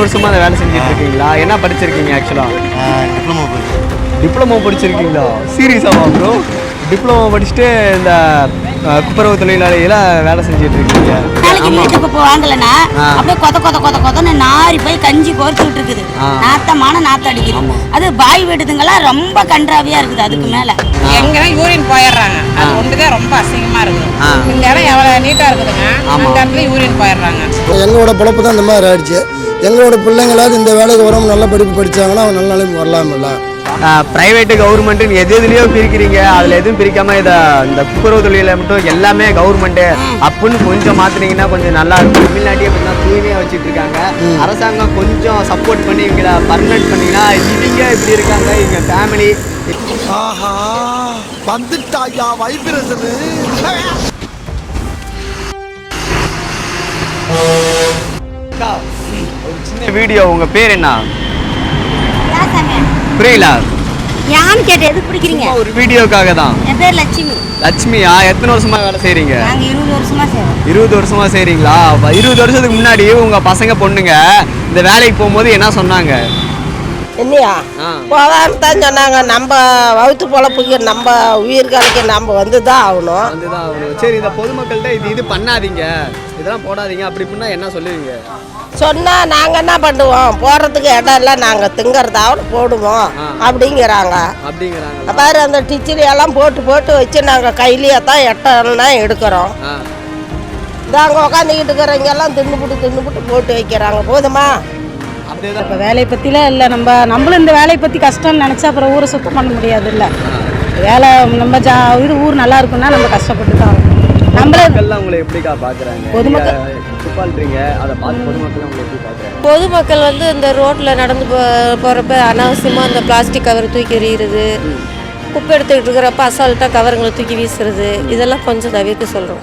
வருஷமா அந்த வேலை செஞ்சுட்டு இருக்கீங்களா என்ன படிச்சிருக்கீங்க ஆக்சுவலா டிப்ளமோ டிப்ளமோ படிச்சிருக்கீங்களா? சீரியஸாவா ப்ரோ டிப்ளமோ படிச்சுட்டு இந்த துப்புரவு தொழிலாளியில வேலை செஞ்சுட்டு இருக்கீங்க நாளைக்கு வீட்டுக்கு போ வாங்கலனா ஆ. அப்படியே கொத கொத கொத கொதன்னு நாரி போய் கஞ்சி கோர்த்துட்டு இருக்குது. நாத்தமான நாத்தம் அடிக்குது அது பாய் வீடுதுங்கெல்லாம் ரொம்ப கன்றாவியா இருக்குது அதுக்கு மேல. எங்கன்னா யூரின் போயிடுறாங்க. அது ஒன்றுதான் ரொம்ப அசிங்கமா இருக்குது. இந்த இடம் எவ்வளோ நீட்டாக இருக்குதுங்க. அந்த இடத்துல யூரின் போயிடுறாங்க. எங்களோட பொழப்பு தான் இந்த மாதிரி ஆயிடுச்சு. எங்களோட பிள்ளைங்களாவது இந்த வேலைக்கு வரோம் நல்ல படிப்பு படிச்சாங்கன்னா அவங்க நல்ல நிலைமை வரலாம்ல. பிரைவேட்டு கவர்மெண்ட்டுன்னு எது எதுலயோ பிரிக்கிறீங்க அதுல எதுவும் பிரிக்காம இதை இந்த துப்புரவு தொழில மட்டும் எல்லாமே கவர்மெண்ட் அப்படின்னு கொஞ்சம் மாத்துனீங்கன்னா கொஞ்சம் நல்லா இருக்கும். தமிழ்நாட்டையே பார்த்தா தூய்மையா வச்சுட்டு இருக்காங்க அரசாங்கம் கொஞ்சம் சப்போர்ட் பண்ணி இவங்கள பர்மனெண்ட் பண்ணீங்கன்னா இவங்க இப்படி இருக்காங்க இவங்க ஃபேமிலி ஆஹா வந்துட்டாயா வைப்ரேஷனு ஒரு சின்ன வீடியோ உங்க பேர் என்ன? புரியல. யான்னு கேட்டு எதுக்கு பிடிக்கிறீங்க? ஒரு வீடியோக்காக தான். என் பேர் லட்சுமி. லட்சுமியா? எத்தனை வருஷமா வேலை செய்றீங்க? நாங்க இருபது வருஷமா செய்றோம். இருபது வருஷமா செய்றீங்களா? இருபது வருஷத்துக்கு முன்னாடி உங்க பசங்க பொண்ணுங்க இந்த வேலைக்கு போகும்போது என்ன சொன்னாங்க? ஆ. போதான்னு தான் சொன்னாங்க நம்ம வகுத்து பொழப்புக்கு நம்ம உயிர்களுக்கு நம்ம வந்து தான் ஆகணும். சரி இந்த பொதுமக்கள்கிட்ட இது இது பண்ணாதீங்க. இதெல்லாம் போடாதீங்க. அப்படி இப்படின்னா என்ன சொல்லுவீங்க? சொன்னால் நாங்கள் என்ன பண்ணுவோம்? போடுறதுக்கு இடம் இல்லை நாங்கள் திங்கறதாவது போடுவோம். அப்படிங்கிறாங்க. அப்படிங்கிறாங்க. பாரு அந்த டிச்சிலி எல்லாம் போட்டு போட்டு வச்சு நாங்கள் கையிலேயே தான் எட்டெல்லாம் எடுக்கிறோம். ஆ. இதாங்க உட்காந்துக்கிட்டு இருக்கிறவங்கெல்லாம் தின்னுபுட்டு தின்னுபுட்டு போட்டு வைக்கிறாங்க. போதுமா? இப்போ வேலையை பற்றிலாம் இல்லை. நம்ம நம்மளும் இந்த வேலையை பற்றி கஷ்டம்னு நினச்சா அப்புறம் ஊரை சுத்தம் பண்ண முடியாது இல்லை வேலை நம்ம ஜா இது ஊர் நல்லா இருக்குன்னா நம்ம கஷ்டப்பட்டு தான். நம்மளே உங்களை எப்படிக்கா பொதுமக்கள்- அதை பார்த்து பொதுமக்கள் உங்களை எப்படி பாக்குறாங்க? பொதுமக்கள் வந்து இந்த ரோட்டில் நடந்து போ போகிறப்ப அனாவசியமாக அந்த பிளாஸ்டிக் கவர் தூக்கி எறிகிறது குப்பை எடுத்துக்கிட்டு இருக்கிறப்ப அசால்ட்டாக கவருங்களை தூக்கி வீசுறது. இதெல்லாம் கொஞ்சம் தவிர்க்க சொல்கிறோம்.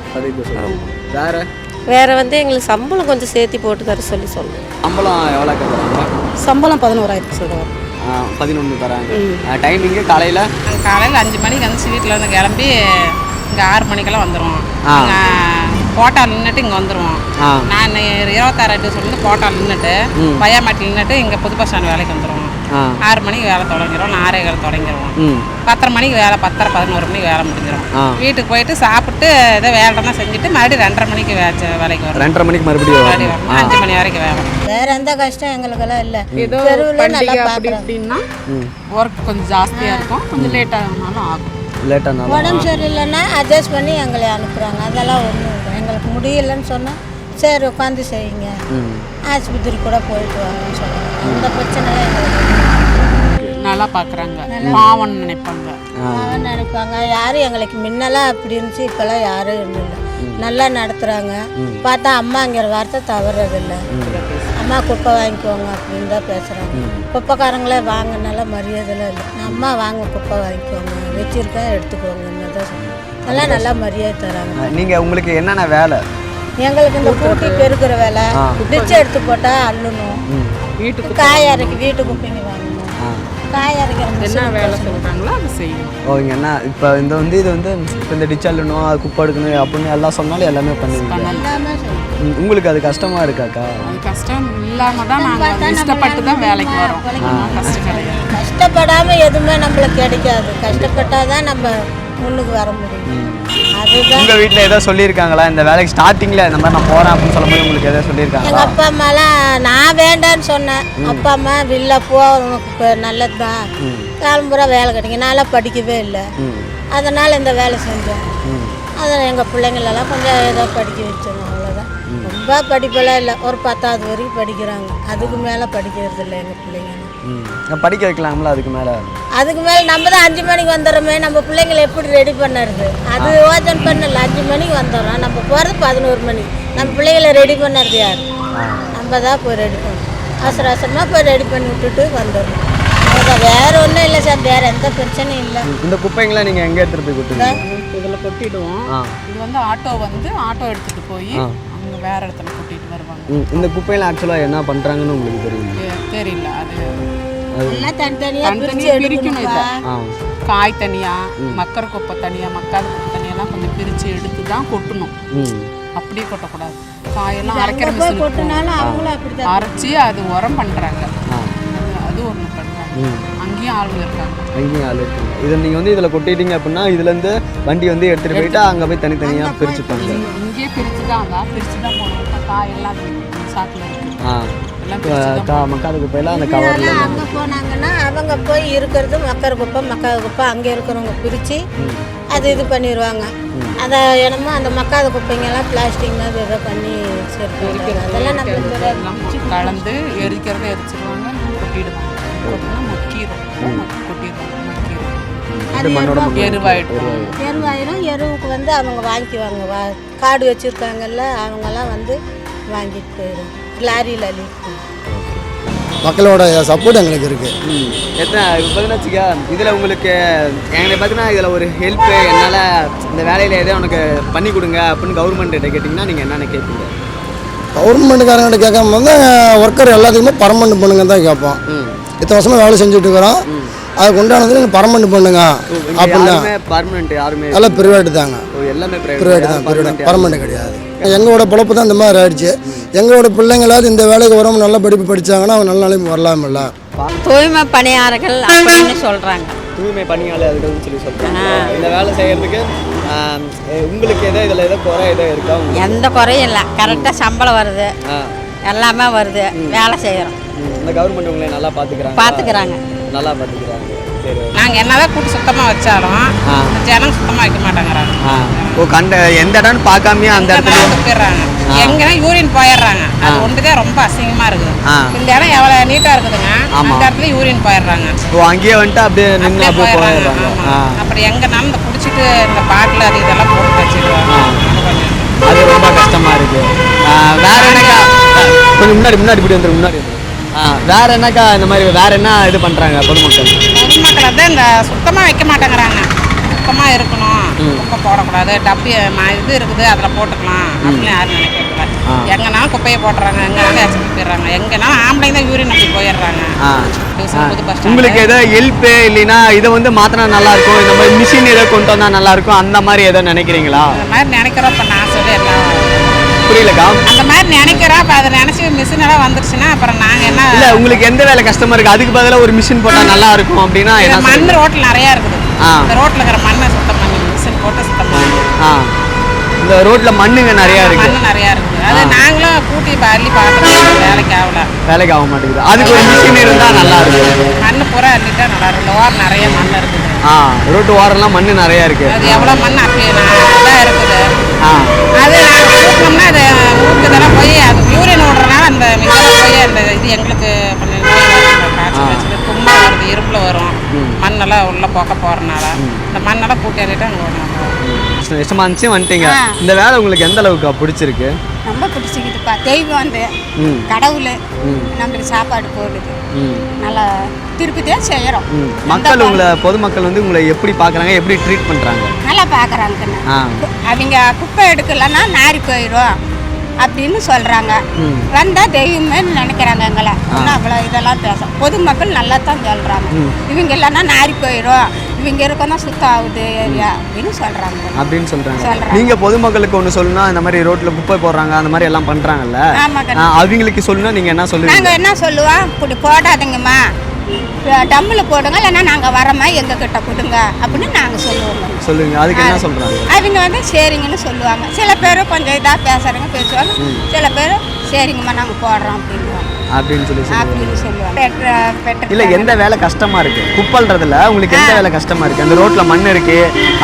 வேற? வேறு வந்து எங்களுக்கு சம்பளம் கொஞ்சம் சேர்த்தி போட்டு தர சொல்லி சொல்கிறோம் சம்பளம் எவ்வளோ சம்பளம் பதினோராயிரத்து சொல்கிறோம் பதினொன்று தராங்க. டைமிங்கு காலையில்? காலையில் அஞ்சு மணிக்கு வந்து வீட்டில் இருந்து கிளம்பி இங்கே ஆறு மணிக்கெல்லாம் வந்துடுவோம் ஆ. கோட்டால் நின்றுட்டு இங்கே வந்துடுவோம். நான் இருபத்தாறு எட்டு சொல்லிட்டு கோட்டால் நின்றுட்டு பையாமாட்டில் நின்றுட்டு இங்கே புது பஸ் ஸ்டாண்ட் வேலைக்கு வந்துடுவோம் ஆறு மணிக்கு வேலை தொடங்கிடுவோம் நான் ஆறே கால் தொடங்கிடுவோம். பத்தரை மணிக்கு வேலை பத்தரை பதினோரு மணிக்கு வேலை முடிஞ்சிடும். வீட்டுக்கு போயிட்டு சாப்பிட்டு ஏதோ வேலைலாம் செஞ்சுட்டு மறுபடியும் ரெண்டரை மணிக்கு வேலைக்கு வரும் ரெண்டரை மணிக்கு மறுபடியும். அஞ்சு மணி வரைக்கும் வேலை. வேற எந்த கஷ்டம் எங்களுக்கெல்லாம் இல்ல. ஏதோ அப்படி இப்படின்னா ஒர்க் கொஞ்சம் ஜாஸ்தியாக இருக்கும். கொஞ்சம் லேட் ஆகுனாலும் ஆகும். லேட்டாக உடம்பு சரியில்லைன்னா அட்ஜஸ்ட் பண்ணி எங்களை அனுப்புறாங்க. அதெல்லாம் ஒன்றும் எங்களுக்கு முடியலன்னு சொன்னா சரி உட்காந்து செய்யுங்க. ஆஸ்பத்திரி கூட போயிட்டு வாங்கன்னு சொல்லுவாங்க அந்த பிரச்சனை எங்களுக்கு. இல்லை. நல்லா பார்க்குறாங்க பாவம் நினைப்பாங்க. அவன் நினைப்பாங்க. யாரும் எங்களுக்கு முன்னெல்லாம் அப்படி இருந்துச்சு இப்போல்லாம் யாரும் இல்லை. நல்லா நடத்துகிறாங்க பார்த்தா அம்மாங்கிற வார்த்தை தவறதில்ல. அம்மா குப்பை வாங்கிக்கோங்க அப்படின்னு தான் பேசுகிறாங்க குப்பைக்காரங்களே வாங்கினால மரியாதைலாம் இல்லை. அம்மா வாங்க குப்பை வாங்கிக்கோங்க. வச்சிருக்கா எடுத்துக்கோங்கன்னு தான் சொல்லுவாங்க எல்லாம் நல்லா மரியாதை தராங்க. நீங்கள் உங்களுக்கு என்னென்ன வேலை? எங்களுக்கு இந்த கூட்டி பெருக்கிற வேலை. டிச்சு எடுத்து போட்டால் அள்ளணும். வீட்டுக்கு காய் அரைக்கி வீட்டு குப்பைங்க வாங்கணும். காய் அரைக்கிற என்ன வேலை சொல்கிறாங்களோ அதை செய்யணும். ஓ இங்கே என்ன இப்போ இந்த வந்து இது வந்து இப்போ இந்த டிச் அள்ளணும் அது குப்பை எடுக்கணும் அப்படின்னு எல்லாம் சொன்னாலும் எல்லாமே பண்ணுவீங்க எல்லாமே உங்களுக்கு அது கஷ்டமாக இருக்காக்கா அது கஷ்டம் இல்லாமல் தான் நாங்கள் இஷ்டப்பட்டு தான் வேலைக்கு வரோம். கஷ்டம் கிடையாது. கஷ்டப்படாம எதுவுமே நம்மளுக்கு கிடைக்காது. கஷ்டப்பட்டாதான் நம்ம முன்னுக்கு வர முடியும். உங்கள் வீட்டில் ஏதோ சொல்லியிருக்காங்களா? இந்த வேலைக்கு ஸ்டார்டிங்கில் இந்த மாதிரி நான் போகிறேன் அப்படின்னு சொல்லும்போது உங்களுக்கு ஏதோ எங்க சொல்லியிருக்காங்களா அப்பா அம்மாலாம் நான் வேண்டான்னு சொன்னேன். அப்பா அம்மா வெளில போ உனக்கு இப்போ நல்லது தான் காலம்புறா வேலை கிடைக்கும். நான்லாம் படிக்கவே இல்லை. அதனால் இந்த வேலை செஞ்சேன். அதில் எங்கள் பிள்ளைங்களெல்லாம் கொஞ்சம் ஏதோ படிக்க வச்சோம் அவ்வளோதான் ரொம்ப படிப்பெல்லாம் இல்லை. ஒரு பத்தாவது வரைக்கும் படிக்கிறாங்க. அதுக்கு மேலே படிக்கிறது இல்லை எங்கள் பிள்ளைங்க. ம் படிக்க வைக்கலாம்ல அதுக்கு மேலே? அதுக்கு மேலே நம்ம தான் அஞ்சு மணிக்கு வந்துடுறோமே நம்ம பிள்ளைங்களை எப்படி ரெடி பண்ணுறது? அது யோசனை பண்ணல அஞ்சு மணிக்கு வந்துடுறோம். நம்ம போகிறது பதினோரு மணி. நம்ம பிள்ளைகளை ரெடி பண்ணுறது யார்? நம்ம தான் போய் ரெடி பண்ணணும். அவசர அவசரமாக போய் ரெடி பண்ணி விட்டுட்டு வந்துடணும் அவ்வளோதான் வேற ஒன்றும் இல்லை சார். வேற எந்த பிரச்சனையும் இல்லை. இந்த குப்பைங்களை நீங்கள் எங்கே எடுத்துகிட்டு போய் கொடுத்துருங்க இதில் கொட்டிடுவோம். இது வந்து ஆட்டோ வந்து ஆட்டோ எடுத்துட்டு போய் வேற இடத்துல கொட்டிட்டு வருவாங்க. இந்த குப்பையில் ஆக்சுவலாக என்ன பண்ணுறாங்கன்னு உங்களுக்கு தெரியும்? தெரியல அது தனித்தனியாக பிரிக்கணும் இதை. காய் தனியா மக்கர குப்பை தனியா மக்காத குப்பை தனியெல்லாம் கொஞ்சம் பிரித்து எடுத்து தான் கொட்டணும். ம். அப்படியே கொட்டக்கூடாது. காயெல்லாம் அரைக்கிற மிஷின் அரைச்சி அது உரம் பண்ணுறாங்க அது ஒன்று பண்ணுறாங்க அங்கேயும் ஆளுங்க இருக்காங்க அங்கேயும் ஆள் இருக்காங்க. இதை நீங்கள் வந்து இதில் கொட்டிட்டீங்க அப்படின்னா இதுலேருந்து வண்டி வந்து எடுத்துகிட்டு போயிட்டு அங்கே போய் தனித்தனியாக பிரிச்சுப்பாங்க. இங்க- இங்கேயே பிரித்து தான் அதான் பிரித்து தான் போகணும் ஆ. எல்லாம் இப்போ கா மக்காத குப்பையெல்லாம் அந்த கவரில் அங்கே போனாங்கன்னா அவங்க போய் இருக்கிறது மக்கர குப்பை மக்காத குப்பை அங்கே இருக்கிறவங்க பிரித்து அது இது பண்ணிடுவாங்க அதை என்னமோ அந்த மக்காத குப்பைங்கெல்லாம் பிளாஸ்டிக் மாதிரி ஏதோ பண்ணி சேர்த்து அதெல்லாம் எல்லாம் கலந்து எரிக்கிறத எரிச்சிருவாங்க கொட்டிடுவாங்க. எருவா- எருவாயிடும். எருவாயிரும் எருவுக்கு வந்து அவங்க வாங்கிக்குவாங்க. வா காடு வச்சுருக்காங்கல்ல அவங்கெல்லாம் வந்து வாங்கிட்டு போயிடும். லாரியில் அள்ளிட்டு மக்களோட சப்போர்ட் எங்களுக்கு இருக்குது ம். எத்தனை இப்போ பார்த்தீங்கன்னா வச்சுக்க இதில் உங்களுக்கு எங்களுக்கு பார்த்தீங்கன்னா இதில் ஒரு ஹெல்ப்பு என்னால் இந்த வேலையில் எதோ உனக்கு பண்ணி கொடுங்க அப்படின்னு கவர்மெண்ட்டை கேட்டிங்கன்னா நீங்கள் என்னென்ன கேட்பீங்க. கவர்மெண்ட்டுக்காரங்கிட்ட கேட்காம வந்து ஒர்க்கர் எல்லாத்துக்குமே பர்மனெண்ட் பண்ணுங்க தான் கேட்போம் இத்தனை வருஷமாக வேலை செஞ்சுட்டு இருக்கிறோம் அதுக்கு உண்டானது நீங்கள் பர்மனெண்ட் பண்ணுங்க. அப்படின்னா யாருமே பர்மனெண்ட் யாருமே எல்லாம் பிரிவேட்டு தாங்க. எல்லாமே பிரைவேட் தான் பிரைவேட் பர்மனெண்ட் கிடையாது. எங்களோட பொழப்பு தான் இந்த மாதிரி ஆயிடுச்சு. எங்களோட பிள்ளைங்களாவது இந்த வேலைக்கு வரும் நல்ல படிப்பு படிச்சாங்கன்னா அவங்க நல்ல நிலைமை வரலாமில்ல. தூய்மை பணியாளர்கள் அப்படின்னு சொல்கிறாங்க தூய்மை பணியாளர்கள்னு சொல்லி சொல்கிறாங்க இந்த வேலை எ- உங்களுக்கு எதோ இதில் ஏதோ குறை ஏதோ இருக்கா? எந்த குறையும் இல்லை. கரெக்டாக சம்பளம் வருது. எல்லாமே வருது. வேலை செய்கிறோம் ம், இந்த கவர்மெண்ட் உங்களை நல்லா பார்த்துக்கிறாங்க பார்த்துக்கிறாங்க நல்லா பார்த்துக்கிறாங்க சரி. நாங்கள் என்னதான் கூட்டு சுத்தமாக வச்சாலும். ஜனம் சுத்தமாக வைக்க மாட்டேங்கிறாங்க. ஓ கண்ட எந்த இடம்னு பார்க்காமயே அந்த இடத்துல போயிடுறாங்க. எங்கன்னா யூரின் போயிடுறாங்க. அது ஒன்றுதான் ரொம்ப அசிங்கமா இருக்குது. இந்த இடம் எவ்வளவு நீட்டா இருக்குதுங்க. அந்த இடத்துல யூரின் போயிடுறாங்க. ஓ அங்கேயே வந்துட்டு அப்படியே நின்று அப்படியே போயிடுறாங்க. அப்புறம் எங்கனாலும் இந்த குடிச்சிட்டு இந்த பாட்டில் அது இதெல்லாம் போட்டு வச்சிருவாங்க. அது ரொம்ப கஷ்டமா இருக்கு. ஆ, வேற என்னக்கா? கொஞ்சம் முன்னாடி முன்னாடி இப்படி வந்துரு முன்னாடி. வேற என்னக்கா இந்த மாதிரி வேற என்ன இது பண்றாங்க பொதுமக்கள்? பொதுமக்கள் வந்து இந்த சுத்தமாக வைக்க மாட்டேங்கிறாங்க. சுத்தமாக இருக்கணும். குப்பை போடக்கூடாது. டப்பி இது இருக்குது அதில் போட்டுக்கலாம். அப்படின்னு யாரும் நினைக்கிறதில்ல. எங்கனாலும் குப்பையை போட்டுறாங்க. எங்கனாலும் எச்சரிக்கை போயிடுறாங்க. எங்கனாலும் ஆம்பளைங்க தான் யூரின் அப்படி போயிடுறாங்க. உங்களுக்கு ஏதோ ஹெல்ப் இல்லைன்னா இதை வந்து மாத்தினா நல்லா இருக்கும். இந்த மாதிரி மிஷின் ஏதோ கொண்டு வந்தா நல்லா இருக்கும். அந்த மாதிரி ஏதோ நினைக்கிறீங்களா? அந்த மாதிரி நினைக்கிறோம் இப்போ நான் சொல்லி எல்லாம் புரியலக்கா? அந்த மாதிரி நினைக்கிறோம் அப்போ அதை நினச்சி மிஷின் எல்லாம் வந்துருச்சுன்னா அப்புறம் நாங்கள் என்ன இல்ல உங்களுக்கு எந்த வேலை கஷ்டமா இருக்கு? அதுக்கு பதிலா ஒரு மிஷின் போட்டா நல்லா இருக்கும் அப்படின்னா என்ன மண்? ரோட்டில் நிறையா இருக்குது. இந்த ரோட்டில் இருக்கிற மண்ணை சுத்தம் பண்ணி மிஷின் போட்டு சுத்தம் பண்ணி. ஆ. இந்த ரோட்ல மண்ணுங்க நிறைய இருக்கு. மண்ணு நிறையா இருக்குது. அது நாங்களும் கூட்டி அள்ளி பார்த்துருக்கோம் வேலைக்கு ஆகல. வேலைக்கு ஆக மாட்டேங்குது. அதுக்கு ஒரு மிஷின் இருந்தா நல்லா இருக்கும் மண்ணு பூரா அள்ளிட்டா நல்லா இருக்கும் லோர் நிறைய மண் இருக்குது. ஆ. ரோட்டு ஓரம்லாம் மண்ணு நிறைய இருக்கு. அது எவ்வளோ மண்? அப்படியே தான் இருக்குது அது ஊட்டினோம்னா அது ஊற்றுதெல்லாம் போய் அது யூரின் விடுறதுனால அந்த மிதெல்லாம் போய் அந்த இது எங்களுக்கு கொஞ்சம் காய்ச்சல் தும்மல் வருது இரும்பில் வரும். மண்ணெல்லாம் உள்ளே போக்க போகிறனால இந்த மண்ணெல்லாம் கூட்டி அங்கே ஓடணும் இஷ்டம் இஷ்டமா இருந்துச்சு வந்துட்டீங்க. இந்த வேலை உங்களுக்கு எந்த அளவுக்கு பிடிச்சிருக்கு? ரொம்ப பிடிச்சிக்கிதுப்பா. தெய்வம் வந்து கடவுள். நம்மளுக்கு சாப்பாடு போடுது நல்லா திருப்பி தான் செய்கிறோம் மக்கள் உங்களை பொதுமக்கள் வந்து உங்களை எப்படி பார்க்குறாங்க எப்படி ட்ரீட் பண்ணுறாங்க நல்லா பார்க்குறாங்க அவங்க குப்பை எடுக்கலைன்னா நாரி போயிடும் அப்படின்னு சொல்கிறாங்க. வந்தால் தெய்வமே நினைக்கிறாங்க எங்களை. ஆனால் அவ்வளோ இதெல்லாம் பேச பொதுமக்கள் நல்லா தான் சொல்கிறாங்க இவங்க இல்லைன்னா நாரி போயிடும் இவங்க இருக்கணும் சுத்தம் ஆகுது ஏரியா அப்படின்னு சொல்கிறாங்க அப்படின்னு சொல்றாங்க. சொல்றாங்க. நீங்க பொதுமக்களுக்கு ஒன்று சொல்லணும்னா இந்த மாதிரி ரோட்ல குப்பை போடுறாங்க அந்த மாதிரி எல்லாம் ஆ, அவங்களுக்கு சொல்லணும்னா நீங்க என்ன சொல்லுவீங்க? நாங்கள் என்ன சொல்லுவோம்? இப்படி போடாதீங்கம்மா. டம்மில் போடுங்க இல்லைன்னா நாங்கள் வரமா எங்கள் கிட்ட கொடுங்க அப்படின்னு நாங்கள் சொல்லுவோங்க. சொல்லுங்க அதுக்கு என்ன சொல்றாங்க? அவங்க வந்து சரிங்கன்னு சொல்லுவாங்க. சில பேர் கொஞ்சம் இதாக பேசுகிறவங்க பேசுவாங்க சில பேர் சரிங்கம்மா நாங்கள் போடுறோம் அப்படின்வாங்க அப்படின்னு சொல்லி அப்படின்னு சொல்லுவாங்க. இல்ல எந்த வேலை கஷ்டமா இருக்கு? குப்பல்றதுல உங்களுக்கு எந்த வேலை கஷ்டமா இருக்கு? அந்த ரோட்ல மண் இருக்கு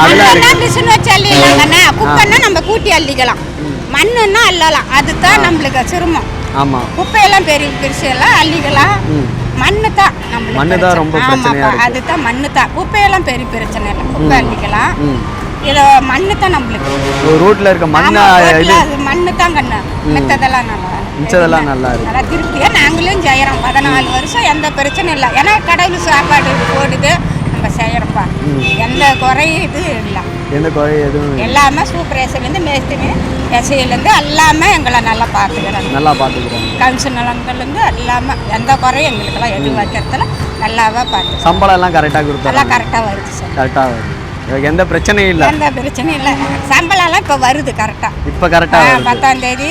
அதெல்லாம் மிஷின் வச்சு அள்ளிடலாங்கண்ணே குப்பைன்னா நம்ம கூட்டி அள்ளிக்கலாம். மண்ணுன்னா அள்ளலாம். அதுதான் நம்மளுக்கு சிரமம். ஆமா. குப்பையெல்லாம் பெரிய பெருசு எல்லாம் அள்ளிக்கலாம். மண்ணு தான் நம்மளுக்கு மண்ணு தான் ரொம்ப பிரச்சனை. பிரச்சனையா இருக்கு. அதுதான் மண்ணு தான் குப்பையெல்லாம் பெரிய பிரச்சனை இல்லை. குப்பை அள்ளிக்கலாம். இதை மண்ணு தான் நம்மளுக்கு ரோட்ல இருக்க மண்ணை இது மண்ணு தான் கண்ணு. மித்ததெல்லாம் நல்லா மிச்சதெல்லாம் நல்லா இருக்கு. நல்லா திருப்தியா நாங்களும் செய்யறோம். பதினாலு வருஷம் எந்த பிரச்சனையும் இல்லை. ஏன்னா கடவுள் சாப்பாடு போடுது. நம்ம செய்யறோம்ப்பா எந்த குறையும் இது இல்லை. எந்த குறை எதுவும். எல்லாமே சூப்பரேசர்லேருந்து மேஸ்திரி எஸ்ஐலேருந்து எல்லாமே எங்களை நல்லா பார்த்துக்கிறாங்க. நல்லா பாத்துக்கிறாங்க கமிஷன் நலன்கள்லேருந்து எல்லாமே எந்த குறையும் எங்களுக்கெல்லாம் எது வைக்கிறதுல நல்லாவே பார்த்து சம்பளம் எல்லாம் கரெக்டா நல்லா கொடுத்தாங்க கரெக்டாக வருது சார். கரெக்டா எனக்கு எந்த பிரச்சனையும் இல்ல. எந்த பிரச்சனையும் இல்லை. சம்பளம்லாம் இப்போ வருது கரெக்டாக இப்ப கரெக்டா பத்தாம் தேதி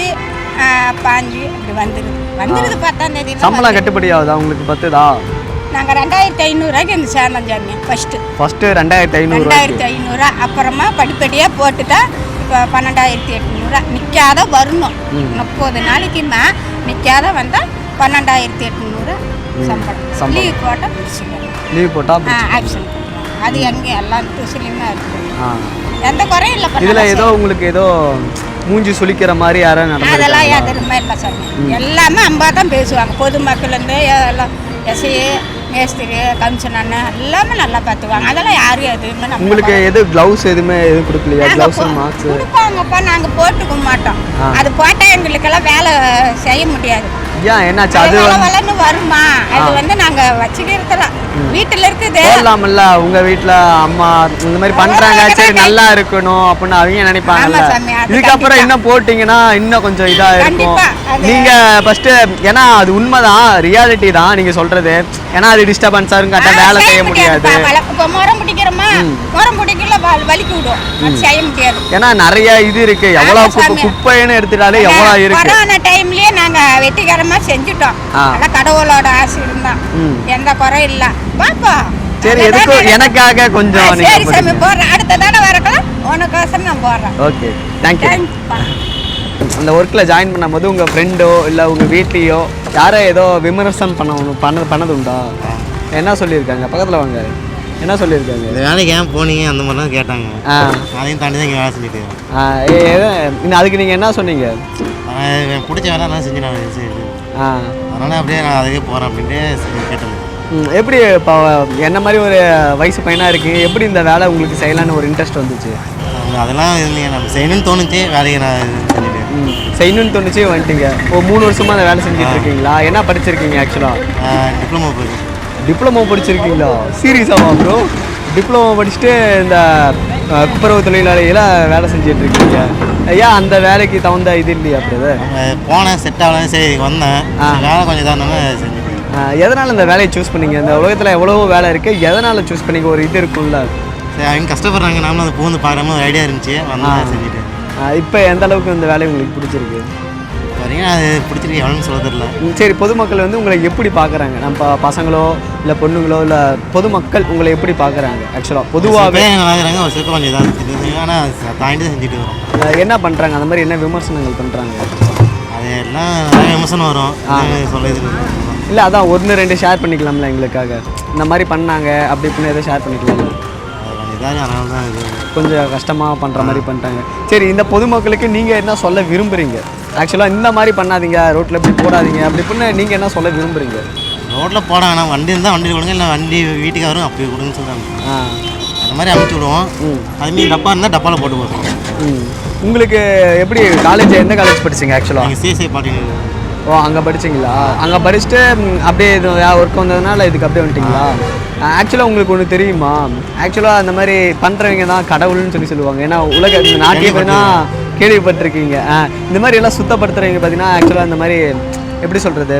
பாஞ்சு அப்படி வந்துடுது வந்துடுது பத்தாம் தேதி. சம்பளம் கட்டுப்படி ஆகுதா? உங்களுக்கு பத்துதா? நாங்கள் ரெண்டாயிரத்தி ஐநூறுரூவாய்க்கு இந்த சேர்ந்தோம் சாமி ஃபஸ்ட்டு ஃபர்ஸ்ட் ரெண்டாயிரத்தி ஐநூறு ரெண்டாயிரத்தி ஐநூறுரூவா அப்புறமா படிப்படியாக போட்டுட்டா இப்போ பன்னெண்டாயிரத்தி எட்நூறுரூவா நிற்காத வரணும். முப்பது நாளைக்குமா நிற்காத வந்தால் பன்னெண்டாயிரத்தி எட்நூறுரூவா சம்பளம். லீவ் போட்டால் பிடிச்சிக்கலாம் லீவ் போட்டா ஆ ஆப்ஷன் அது எங்கே எல்லாம் துசிலையுமே இருக்குது. எந்த குறையும் இல்லை இதுல ஏதோ உங்களுக்கு ஏதோ மூஞ்சி சுளிக்கிற மாதிரி யாரும் அதெல்லாம் எதுவுமே இல்லை சாமி எல்லாமே அம்பா தான் பேசுவாங்க. பொதுமக்கள்லேருந்து எல்லாம் எஸ்ஐ மேஸ்திரி கமிஷன் அண்ணன் எல்லாமே நல்லா பார்த்துவாங்க அதெல்லாம் யாரும் எதுவுமே நம்ம உங்களுக்கு எது கிளவுஸ் எதுவுமே எதுவும் கொடுக்கலையா? கிளவுஸ் மார்க்ஸ் கொடுப்பாங்கப்பா நாங்க போட்டுக்க மாட்டோம். அது போட்டா எங்களுக்கெல்லாம் வேலை செய்ய முடியாது. ஏன் என்னாச்சு? அது அது வள வந்து வளன்னு வருமா? அது வந்து நாங்க வச்சுக்கிறதுல வீட்டுல இருக்குது. போடலாம்ல உங்க வீட்ல அம்மா இந்த மாதிரி பண்றாங்க. சரி நல்லா இருக்கணும் அப்படின்னு அவங்க நினைப்பாங்கல்ல. இதுக்கப்புறம். இன்னும் போட்டீங்கன்னா இன்னும் கொஞ்சம் இதா இருக்கும். நீங்க ஃபர்ஸ்ட் ஏன்னா அது உண்மைதான். ரியாலிட்டி தான் நீங்க சொல்றது. ஏன்னா அது டிஸ்டர்பன்ஸா இருக்கும் கரெக்டா வேலை செய்ய முடியாது. முறம் பிடிக்கல வலிக்கு விடும். அது செய்ய முடியாது. ஏன்னா நிறைய இது இருக்கு. எவ்வளவு. குப்பைன்னு எடுத்துட்டாலே எவ்வளவு இருக்கு? கொரோனா டைம்லயே நாங்க வெற்றிகரமா செஞ்சுட்டோம். அதான் கடவுளோட ஆசீர்வாதம் தான். எந்த குறையும் இல்ல. பாப்பா சரி எதுக்கும். எனக்காக கொஞ்சம் சரி சாமி. போடுறேன் அடுத்த தடவை வரக்கலாம் உனக்கோசரம் நான் போடுறேன் ஓகே தேங்க்யூ அந்த ஒர்க்கில் ஜாயின் பண்ணும்போது உங்கள் ஃப்ரெண்டோ இல்லை உங்கள் வீட்லேயோ யாரோ ஏதோ விமர்சனம் பண்ண பண்ண பண்ணது உண்டா என்ன சொல்லியிருக்காங்க? பக்கத்தில் வாங்க. என்ன சொல்லியிருக்காங்க? இந்த வேலைக்கு ஏன் போனீங்க? அந்த மாதிரிலாம் கேட்டாங்க. அதையும் தாண்டி தான் இங்கே வேலை செஞ்சுட்டு இருக்கேன். இன்னும் அதுக்கு நீங்கள் என்ன சொன்னீங்க? எனக்கு பிடிச்ச வேலை நான் செஞ்சு நான் ஆ. அதனால் அப்படியே நான் அதுக்கே போகிறேன் அப்படின்ட்டு கேட்டேன். எப்படி இப்போ என்ன மாதிரி ஒரு வயசு பையனாக இருக்கீங்க எப்படி இந்த வேலை உங்களுக்கு செய்யலான்னு ஒரு இன்ட்ரெஸ்ட் வந்துச்சு? அது- அதெல்லாம் இல்லைங்க நம்ம செய்யணும்னு தோணுச்சு வேலையை நான் ம், செய்யணும்னு தோணுச்சு வந்துட்டீங்க. ஓ மூணு வருஷமாக அந்த வேலை செஞ்சுட்டு இருக்கீங்களா? என்ன படிச்சிருக்கீங்க ஆக்சுவலாக டிப்ளமோ போயிருக்கு டிப்ளமோ படிச்சிருக்கீங்களா? சீரியஸாவா ப்ரோ டிப்ளமோ படிச்சுட்டு இந்த அஹ், துப்புரவு தொழிலாளிகள வேலை செஞ்சுட்டு இருக்கீங்க ஐயா அந்த வேலைக்கு தகுந்த இது இல்லையா பிரதர் போனேன் செட் ஆகல சரி வந்தேன். வேலை கொஞ்சம் செஞ்சுட்டேன் எதனால் இந்த வேலையை சூஸ் பண்ணீங்க? இந்த உலகத்தில் எவ்வளவோ வேலை இருக்குது எதனால் சூஸ் பண்ணீங்க? ஒரு இது இருக்கும்ல. சரி அவங்க கஷ்டப்படுறாங்க. நாமளும் அதை பூந்து பார்க்குற ஒரு ஐடியா இருந்துச்சு. வந்தேன் செஞ்சுட்டேன் இப்போ எந்த அளவுக்கு இந்த வேலை உங்களுக்கு பிடிச்சிருக்கு? வரைக்கும் அது பிடிச்சிருக்கு. எவ்வளோன்னு சொல்ல தெரியல. ம், சரி பொதுமக்கள் வந்து உங்களை எப்படி பார்க்குறாங்க நம்ம பசங்களோ இல்லை பொண்ணுங்களோ இல்லை பொதுமக்கள் உங்களை எப்படி பார்க்குறாங்க ஆக்சுவலாக பொதுவாகவே எங்கள் வாங்குறாங்க ஒரு சில கொஞ்சம் இதாக ஆனால் தாண்டி தான் செஞ்சுட்டு வரோம். என்ன பண்ணுறாங்க அந்த மாதிரி என்ன விமர்சனங்கள் பண்ணுறாங்க அது எல்லாம் விமர்சனம் வரும். சொல்ல இல்லை. அதான் ஒன்று ரெண்டு ஷேர் பண்ணிக்கலாம்ல எங்களுக்காக. இந்த மாதிரி பண்ணாங்க அப்படி இப்படின்னு எதை ஷேர் பண்ணிக்கலாம்ல? இது கொஞ்சம் கஷ்டமாக பண்ணுற மாதிரி பண்ணிட்டாங்க. சரி இந்த பொதுமக்களுக்கு நீங்கள் என்ன சொல்ல விரும்புகிறீங்க ஆக்சுவலாக இந்த மாதிரி பண்ணாதீங்க ரோட்டில் இப்படி போடாதீங்க. அப்படி இப்படின்னு நீங்கள் என்ன சொல்ல விரும்புகிறீங்க ரோட்டில் போட வேணாம். வண்டி இருந்தால் வண்டியில் கொடுங்க இல்லை வண்டி வீட்டுக்கு வரும் அப்படி கொடுங்கன்னு சொல்கிறாங்க அந்த மாதிரி அமுச்சு விடுவோம். அதுமாரி டப்பா இருந்தால் டப்பாவில் போட்டு போகிறோம் உங்களுக்கு எப்படி காலேஜ் எந்த காலேஜ் படிச்சீங்க ஆக்சுவலாக நீங்கள் சிஎஸ்ஐ பாட்டி ஓ அங்கே படிச்சீங்களா? அங்கே படிச்சுட்டு அப்படியே இது ஒர்க் வந்ததுனால இதுக்கு அப்படியே வந்துட்டீங்களா? ஆக்சுவலாக உங்களுக்கு ஒன்று தெரியுமா? ஆக்சுவலாக அந்த மாதிரி பண்ணுறவங்க தான் கடவுள்னு சொல்லி சொல்லுவாங்க. ஏன்னா உலக பார்த்தீங்கன்னா கேள்விப்பட்டிருக்கீங்க. இந்த மாதிரி எல்லாம் சுத்தப்படுத்துறவங்க பார்த்தீங்கன்னா ஆக்சுவலாக இந்த மாதிரி எப்படி சொல்கிறது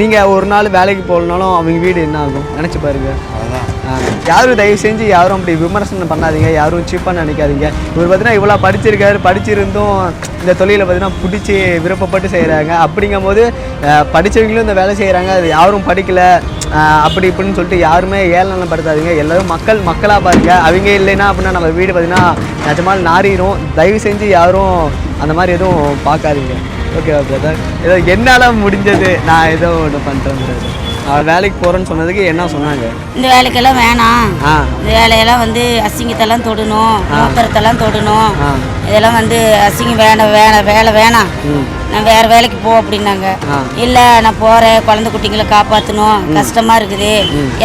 நீங்கள் ஒரு நாள் வேலைக்கு போகலனாலும் அவங்க வீடு என்ன ஆகும்? நினச்சி பாருங்க. அதுதான் யாரும் தயவு செஞ்சு யாரும் அப்படி விமர்சனம் பண்ணாதீங்க. யாரும் சீப்பாக நினைக்காதீங்க. இவர் பார்த்தீங்கன்னா இவ்வளோ படிச்சிருக்காரு. படிச்சிருந்தும் இந்த தொழிலை பார்த்தீங்கன்னா பிடிச்சி விருப்பப்பட்டு செய்கிறாங்க அப்படிங்கும்போது போது படிச்சவங்களும் இந்த வேலை செய்கிறாங்க அது யாரும் படிக்கல. அப்படி இப்படின்னு சொல்லிட்டு யாருமே ஏளனம் படுத்தாதீங்க எல்லாரும் மக்கள் மக்களாக பாருங்க. அவங்க இல்லைன்னா அப்படின்னா நம்ம வீடு பார்த்தீங்கன்னா நிஜமால் நாறிடும் தயவு செஞ்சு யாரும் அந்த மாதிரி எதுவும் பார்க்காதீங்க. ஓகே பிரதர் ஏதோ என்னால் முடிஞ்சது. நான் ஏதோ ஒன்று பண்ணுறேன் பிரதர் அவர் வேலைக்கு போகிறேன்னு சொன்னதுக்கு என்ன சொன்னாங்க? இந்த வேலைக்கெல்லாம் வேணாம். இந்த வேலையெல்லாம் வந்து அசிங்கத்தெல்லாம் தொடணும் மூத்திரத்தெல்லாம் தொடணும். இதெல்லாம் வந்து அசிங்கம் வேணாம் வேணாம் வேலை வேணாம். நான் வேற வேலைக்கு போ அப்படின்னாங்க. இல்லை நான் போகிறேன் குழந்தை குட்டிங்களை காப்பாற்றணும் கஷ்டமா இருக்குது.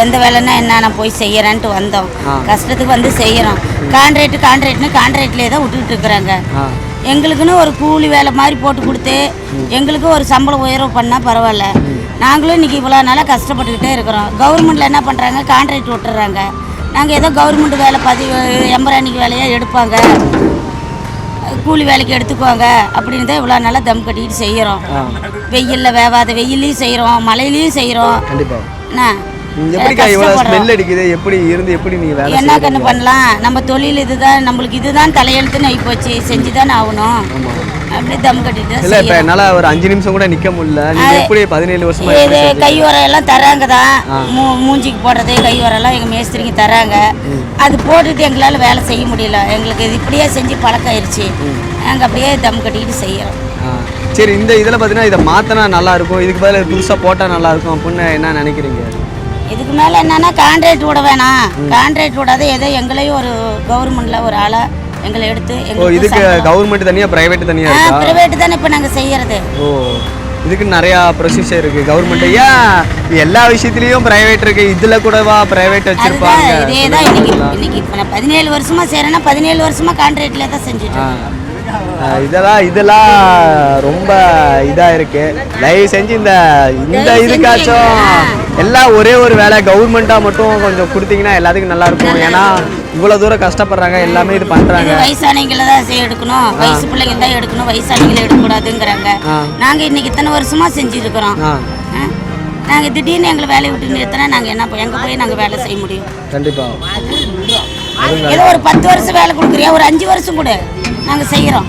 எந்த வேலைன்னா என்ன நான் போய் செய்யறேன்ட்டு வந்தோம். கஷ்டத்துக்கு வந்து செய்யறோம். கான்ட்ராக்ட் கான்ட்ராக்ட்னு கான்ட்ராக்ட்லேயே தான் விட்டுக்கிட்டு இருக்கிறாங்க எங்களுக்குன்னு ஒரு கூலி வேலை மாதிரி போட்டு கொடுத்து எங்களுக்கு ஒரு சம்பளம் உயர்வு பண்ணால் பரவாயில்ல. நாங்களும் இன்னைக்கு இவ்வளோ நாளாக கஷ்டப்பட்டுக்கிட்டே இருக்கிறோம். கவர்மெண்ட்டில் என்ன பண்ணுறாங்க கான்ட்ராக்ட் விட்டுறாங்க. நாங்கள் ஏதோ கவர்மெண்ட் வேலை பதிவு எம்பரானிக்கு வேலையாக எடுப்பாங்க. கூலி வேலைக்கு எடுத்துக்குவாங்க. அப்படின்னு தான் இவ்வளோ நாளாக தம் கட்டிக்கிட்டு செய்கிறோம் வெயிலில் வேவாத வெயிலையும் செய்கிறோம் மழையிலையும் செய்கிறோம் என்ன? என்ன கண்ணு? பண்ணலாம்? நம்ம தொழில் இதுதான் நம்மளுக்கு இதுதான் தலையெழுத்துன்னு ஆகி போச்சு செஞ்சு தானே ஆகணும் அப்படியே தம் கட்டிட்டு இல்ல இப்ப செய்யறோம். என்னால ஒரு அஞ்சு நிமிஷம் கூட நிக்க முடியல. நீங்க எப்படி பதினேழு வருஷமா இது? கை உரம் எல்லாம் தராங்க தான். மூஞ்சிக்கு போடுறது கை உரம் எல்லாம் மேஸ்திரிங்க தராங்க. அது போட்டுட்டு எங்களால் வேலை செய்ய முடியல. எங்களுக்கு இது இப்படியே செஞ்சு பழக்கம் ஆயிடுச்சு நாங்கள் அப்படியே தம் கட்டிக்கிட்டு செய்கிறோம் ஆ. சரி இந்த இதுல பாத்தீங்கன்னா இதை மாத்தினா நல்லா இருக்கும். இதுக்கு பதிலா புதுசா போட்டா நல்லா இருக்கும் அப்படின்னு என்ன நினைக்கிறீங்க? இதுக்கு மேலே என்னன்னா கான்ட்ராக்ட் விட வேணாம். கான்ட்ராக்ட் விடாத ஏதோ எங்களையும் ஒரு கவர்மெண்ட்ல ஒரு ஆளை எங்களை எடுத்து ஓ இதுக்கு கவர்மெண்ட் தனியா பிரைவேட் தனியா இருக்கா? ப்ரைவேட் தானே இப்போ நாங்கள் செய்யறது. ஓ இதுக்கு நிறைய ப்ரொசீஜர் இருக்கு. கவர்மெண்ட் ஏன் எல்லா விஷயத்துலயும் பிரைவேட் இருக்கு? இதுல கூடவா பிரைவேட் வச்சிருப்பாங்க? இதே தான் இன்னைக்கு இன்னைக்கு இப்போ நான் பதினேழு வருஷமா செய்கிறேன்னா பதினேழு வருஷமா கான்ட்ராக்ட்ல தான் செஞ்சுட்டு இதெல்லாம் இதெல்லாம் ரொம்ப இதா இருக்கு. தயவு செஞ்சு இந்த இந்த இதுக்காச்சும் எல்லாம் ஒரே ஒரு வேலை கவர்மெண்டா மட்டும் கொஞ்சம் கொடுத்தீங்கன்னா எல்லாத்துக்கும் நல்லா இருக்கும். ஏன்னா இவ்வளவு தூரம் கஷ்டப்படுறாங்க எல்லாமே இது பண்றாங்க. இது வயசானவங்கள தான் செய்ய எடுக்கணும். வயசு பிள்ளைங்க தான் எடுக்கணும். வயசானவங்களை எடுக்கக்கூடாதுங்கிறாங்க. ஆ. நாங்க இன்னைக்கு இத்தனை வருஷமா செஞ்சுருக்கிறோம். ஆ. நாங்க திடீர்னு எங்களை வேலையை விட்டு நிறுத்தினா நாங்க என்ன எங்க போய் நாங்க வேலை செய்ய முடியும்? கண்டிப்பா. ஏதோ ஒரு பத்து வருஷம் வேலை கொடுக்குறியா? ஒரு அஞ்சு வருஷம் கூட நாங்க செய்யறோம்.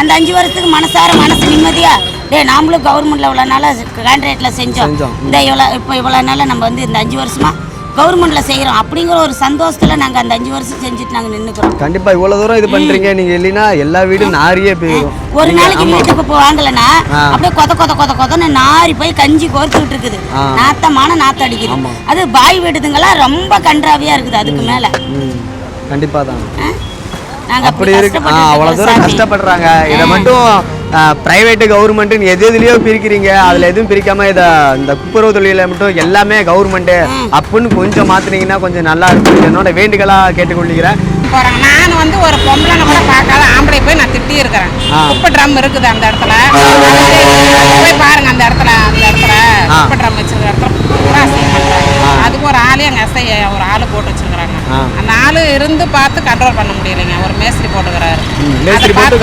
அந்த அஞ்சு வருஷத்துக்கு மனசார மனசு நிம்மதியா டேய் நாமளும் கவர்மெண்ட்ல இவ்வளோ நாளாக கான்ட்ராக்டில் செஞ்சோம். இந்த இவ்வளோ இப்போ இவ்வளோ நாளாக நம்ம வந்து இந்த அஞ்சு வருஷமா கவர்மெண்ட்ல செய்கிறோம் அப்படிங்கிற ஒரு சந்தோஷத்துல நாங்கள் அந்த அஞ்சு வருஷம் செஞ்சுட்டு நாங்கள் நின்றுக்கிறோம் கண்டிப்பா இவ்வளவு தூரம் இது பண்றீங்க. நீங்க இல்லைன்னா எல்லா வீடும் நாரியே போயிடும் ஒரு நாளைக்கு. வீட்டுக்கு இப்போ வாங்கலைன்னா. அப்படியே கொத கொத கொத கொதன்னு நாரி போய் கஞ்சி கோர்த்துக்கிட்டு இருக்குது. நாத்தமான நாத்தம் அடிக்குது அது பாய் வீடுதுங்கெல்லாம் ரொம்ப கன்றாவியா இருக்குது அதுக்கு மேல. ம், கண்டிப்பா தான். நாங்க அப்படி இருக்கு. இருக்கோம் தூரம். கஷ்டப்படுறாங்க. இதை மட்டும் பிரைவேட் கவர்மெண்ட்னு எது எதுலயோ பிரிக்கிறீங்க அதுல எதுவும் பிரிக்காம இதை இந்த குப்புறவு தொழில மட்டும் எல்லாமே கவர்மெண்ட் அப்படின்னு கொஞ்சம் மாத்துனீங்கன்னா கொஞ்சம் நல்லா இருக்கும். என்னோட வேண்டுகளா கேட்டுக்கொள்கிறேன். போறாங்க நான் வந்து ஒரு பொம்பளைன்னு கூட பார்க்காத ஆம்பளை போய் நான் திட்டி இருக்கிறேன். ஆ. குப்பை ட்ரம் இருக்குது அந்த இடத்துல. போய் பாருங்க அந்த இடத்துல அந்த இடத்துல. ஆ. குப்பை ட்ரம் வச்சிருக்கிற இடத்துல. பூரா அதுக்கு ஒரு ஆளே எங்க எஸ்ஐ ஒரு ஆளு போட்டு வச்சிருக்கிறாங்க ஆ. அந்த ஆளு இருந்து பார்த்து கண்ட்ரோல் பண்ண முடியலைங்க. ஒரு மேஸ்திரி போட்டுக்கிறாரு.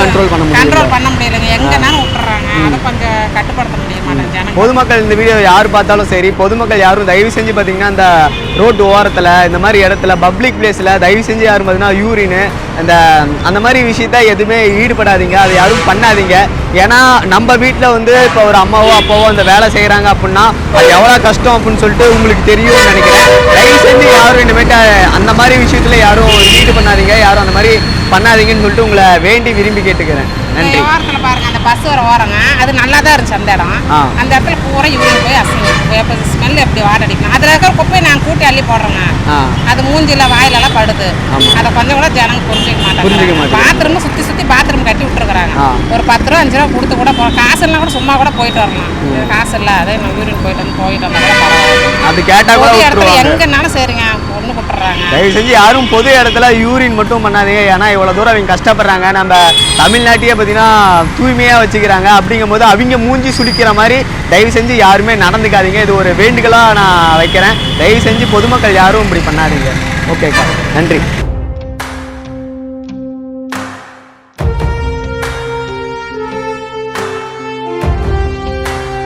control பண்ண. கண்ட்ரோல் பண்ண முடியலைங்க. எங்கனாலும் விட்டுறாங்க. அதை கொஞ்சம் கட்டுப்படுத்த முடிய மாட்டேங்குது பொதுமக்கள் இந்த வீடியோ யார் பார்த்தாலும் சரி பொதுமக்கள் யாரும் தயவு செஞ்சு பார்த்தீங்கன்னா இந்த ரோட்டு ஓரத்தில் இந்த மாதிரி இடத்துல பப்ளிக் பிளேஸில் தயவு செஞ்சு யாரும் பார்த்தீங்கன்னா யூரின் அந்த அந்த மாதிரி விஷயத்த எதுவுமே ஈடுபடாதீங்க. அதை யாரும் பண்ணாதீங்க. ஏன்னா நம்ம வீட்டில் வந்து இப்போ ஒரு அம்மாவோ அப்பாவோ அந்த வேலை செய்கிறாங்க அப்படின்னா அது எவ்வளோ கஷ்டம் அப்படின்னு சொல்லிட்டு உங்களுக்கு தெரியும்னு நினைக்கிறேன். தயவு செஞ்சு யாரும் இனிமேட்டு அந்த மாதிரி விஷயத்தில் யாரும் ஈடு பண்ணாதீங்க யாரும் அந்த மாதிரி பண்ணாதீங்கன்னு சொல்லிட்டு உங்களை வேண்டி விரும்பி கேட்டுக்கிறேன். நன்றி. பஸ் வர ஓரங்க அது நல்லா தான் இருந்துச்சு அந்த இடம். அந்த இடத்துல பூரா யூரின் போய் அசிங்கம் எப்போ ஸ்மெல் எப்படி வாட அடிக்கணும். அதில் இருக்கிற குப்பையை நாங்கள் கூட்டி அள்ளி போடுறோங்க. அது மூஞ்சில வாயிலெல்லாம் படுது. அதை கொஞ்சம் கூட ஜனங்க புரிஞ்சுக்க மாட்டாங்க. பாத்ரூம் சுற்றி சுற்றி பாத்ரூம் கட்டி விட்டுருக்குறாங்க. ஒரு பத்து ரூபா அஞ்சு ரூபா கொடுத்து கூட போ காசு இல்லைனா கூட சும்மா கூட போயிட்டு வரலாம். காசு இல்லை. அதே நான் யூரின் போயிட்டு வந்து போயிட்டு வந்தா கூட பரவாயில்ல அது கேட்டால் எங்கனாலும் சரிங்க. வந்து விட்டுறாங்க தயவு செஞ்சு யாரும் பொது இடத்துல யூரின் மட்டும் பண்ணாதீங்க. ஏன்னா இவ்வளோ தூரம் அவங்க கஷ்டப்படுறாங்க. நம்ம தமிழ்நாட்டையே பார்த்தீங்கன்னா தூய்மையாக வச்சுக்கிறாங்க. அப்படிங்கும்போது அவங்க மூஞ்சி சுடிக்கிற மாதிரி தயவு செஞ்சு யாருமே நடந்துக்காதீங்க. இது ஒரு வேண்டுகோளாக நான் வைக்கிறேன். தயவு செஞ்சு பொதுமக்கள் யாரும் இப்படி பண்ணாதீங்க. ஓகேக்கா. நன்றி.